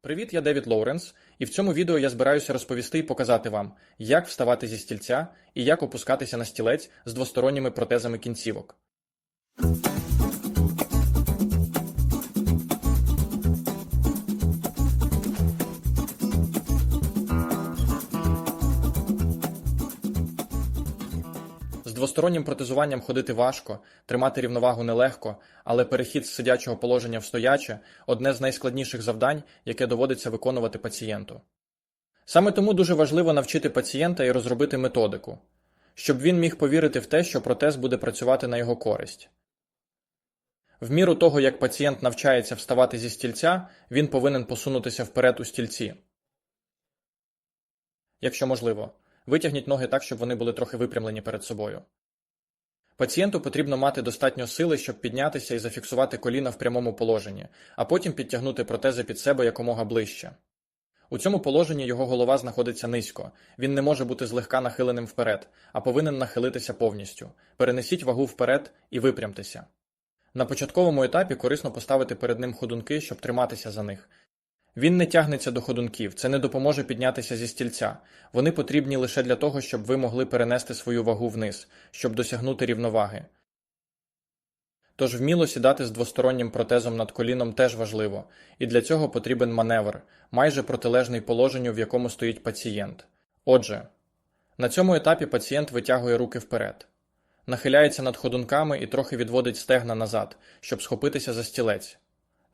Привіт, я Девід Лоуренс, і в цьому відео я збираюся розповісти і показати вам, як вставати зі стільця і як опускатися на стілець з двосторонніми протезами кінцівок. З двостороннім протезуванням ходити важко, тримати рівновагу нелегко, але перехід з сидячого положення в стояче одне з найскладніших завдань, яке доводиться виконувати пацієнту. Саме тому дуже важливо навчити пацієнта і розробити методику, щоб він міг повірити в те, що протез буде працювати на його користь. В міру того, як пацієнт навчається вставати зі стільця, він повинен посунутися вперед у стільці. Якщо можливо, витягніть ноги так, щоб вони були трохи випрямлені перед собою. Пацієнту потрібно мати достатньо сили, щоб піднятися і зафіксувати коліна в прямому положенні, а потім підтягнути протези під себе якомога ближче. У цьому положенні його голова знаходиться низько, він не може бути злегка нахиленим вперед, а повинен нахилитися повністю. Перенесіть вагу вперед і випрямтеся. На початковому етапі корисно поставити перед ним ходунки, щоб триматися за них. Він не тягнеться до ходунків, це не допоможе піднятися зі стільця. Вони потрібні лише для того, щоб ви могли перенести свою вагу вниз, щоб досягнути рівноваги. Тож вміло сідати з двостороннім протезом над коліном теж важливо, і для цього потрібен маневр, майже протилежний положенню, в якому стоїть пацієнт. Отже, на цьому етапі пацієнт витягує руки вперед, нахиляється над ходунками і трохи відводить стегна назад, щоб схопитися за стілець.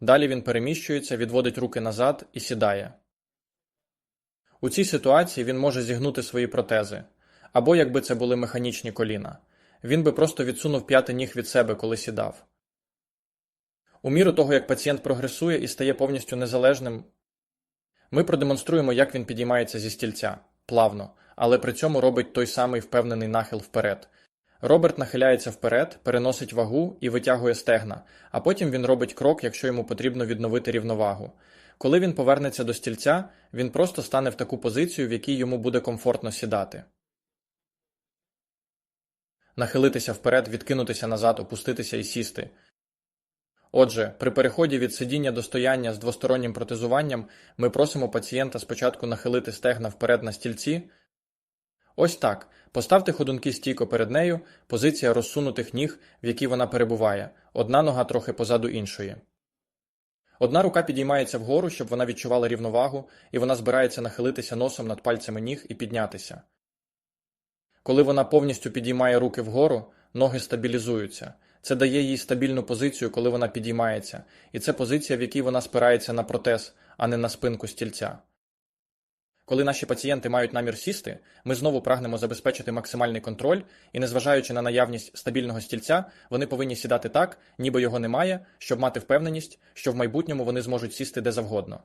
Далі він переміщується, відводить руки назад і сідає. У цій ситуації він може зігнути свої протези, або якби це були механічні коліна. Він би просто відсунув п'яти ніг від себе, коли сідав. У міру того, як пацієнт прогресує і стає повністю незалежним, ми продемонструємо, як він підіймається зі стільця плавно, але при цьому робить той самий впевнений нахил вперед. Роберт нахиляється вперед, переносить вагу і витягує стегна, а потім він робить крок, якщо йому потрібно відновити рівновагу. Коли він повернеться до стільця, він просто стане в таку позицію, в якій йому буде комфортно сідати. Нахилитися вперед, відкинутися назад, опуститися і сісти. Отже, при переході від сидіння до стояння з двостороннім протезуванням ми просимо пацієнта спочатку нахилити стегна вперед на стільці. Ось так. Поставте ходунки стійко перед нею, позиція розсунутих ніг, в якій вона перебуває, одна нога трохи позаду іншої. Одна рука підіймається вгору, щоб вона відчувала рівновагу, і вона збирається нахилитися носом над пальцями ніг і піднятися. Коли вона повністю підіймає руки вгору, ноги стабілізуються. Це дає їй стабільну позицію, коли вона підіймається, і це позиція, в якій вона спирається на протез, а не на спинку стільця. Коли наші пацієнти мають намір сісти, ми знову прагнемо забезпечити максимальний контроль, і, незважаючи на наявність стабільного стільця, вони повинні сідати так, ніби його немає, щоб мати впевненість, що в майбутньому вони зможуть сісти де завгодно.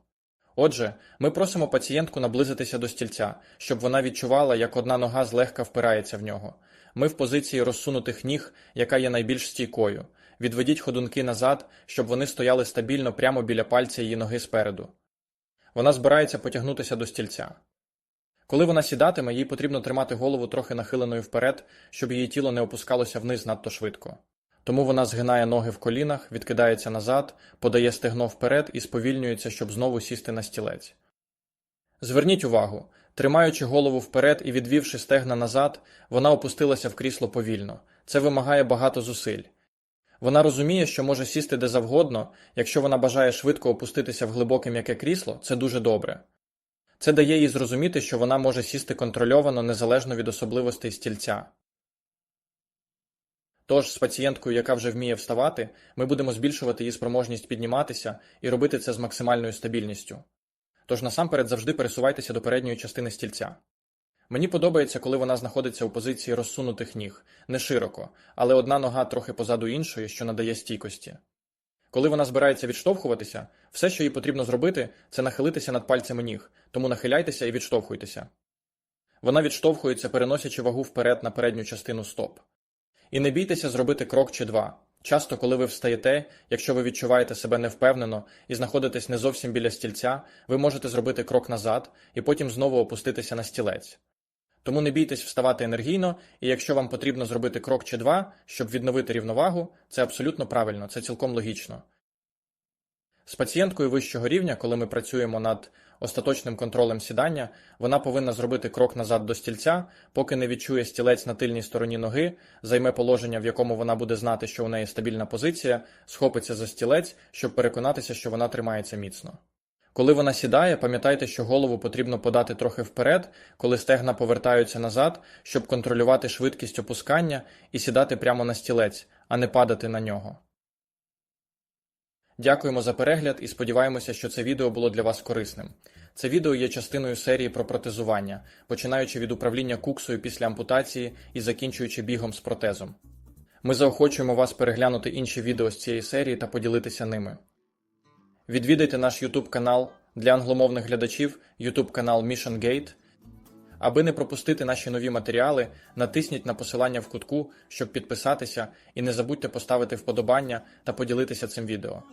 Отже, ми просимо пацієнтку наблизитися до стільця, щоб вона відчувала, як одна нога злегка впирається в нього. Ми в позиції розсунутих ніг, яка є найбільш стійкою. Відведіть ходунки назад, щоб вони стояли стабільно прямо біля пальця її ноги спереду. Вона збирається потягнутися до стільця. Коли вона сідатиме, їй потрібно тримати голову трохи нахиленою вперед, щоб її тіло не опускалося вниз надто швидко. Тому вона згинає ноги в колінах, відкидається назад, подає стегно вперед і сповільнюється, щоб знову сісти на стілець. Зверніть увагу, тримаючи голову вперед і відвівши стегна назад, вона опустилася в крісло повільно. Це вимагає багато зусиль. Вона розуміє, що може сісти де завгодно, якщо вона бажає швидко опуститися в глибоке м'яке крісло, це дуже добре. Це дає їй зрозуміти, що вона може сісти контрольовано незалежно від особливостей стільця. Тож з пацієнткою, яка вже вміє вставати, ми будемо збільшувати її спроможність підніматися і робити це з максимальною стабільністю. Тож насамперед завжди пересувайтеся до передньої частини стільця. Мені подобається, коли вона знаходиться у позиції розсунутих ніг, не широко, але одна нога трохи позаду іншої, що надає стійкості. Коли вона збирається відштовхуватися, все, що їй потрібно зробити, це нахилитися над пальцями ніг, тому нахиляйтеся і відштовхуйтеся. Вона відштовхується, переносячи вагу вперед на передню частину стоп. І не бійтеся зробити крок чи два. Часто, коли ви встаєте, якщо ви відчуваєте себе невпевнено і знаходитесь не зовсім біля стільця, ви можете зробити крок назад і потім знову опуститися на стілець. Тому не бійтесь вставати енергійно, і якщо вам потрібно зробити крок чи два, щоб відновити рівновагу, це абсолютно правильно, це цілком логічно. З пацієнткою вищого рівня, коли ми працюємо над остаточним контролем сідання, вона повинна зробити крок назад до стільця, поки не відчує стілець на тильній стороні ноги, займе положення, в якому вона буде знати, що у неї стабільна позиція, схопиться за стілець, щоб переконатися, що вона тримається міцно. Коли вона сідає, пам'ятайте, що голову потрібно подати трохи вперед, коли стегна повертаються назад, щоб контролювати швидкість опускання і сідати прямо на стілець, а не падати на нього. Дякуємо за перегляд і сподіваємося, що це відео було для вас корисним. Це відео є частиною серії про протезування, починаючи від управління куксою після ампутації і закінчуючи бігом з протезом. Ми заохочуємо вас переглянути інші відео з цієї серії та поділитися ними. Відвідайте наш YouTube канал для англомовних глядачів, YouTube канал Mission Gate. Аби не пропустити наші нові матеріали, натисніть на посилання в кутку, щоб підписатися, і не забудьте поставити вподобання та поділитися цим відео.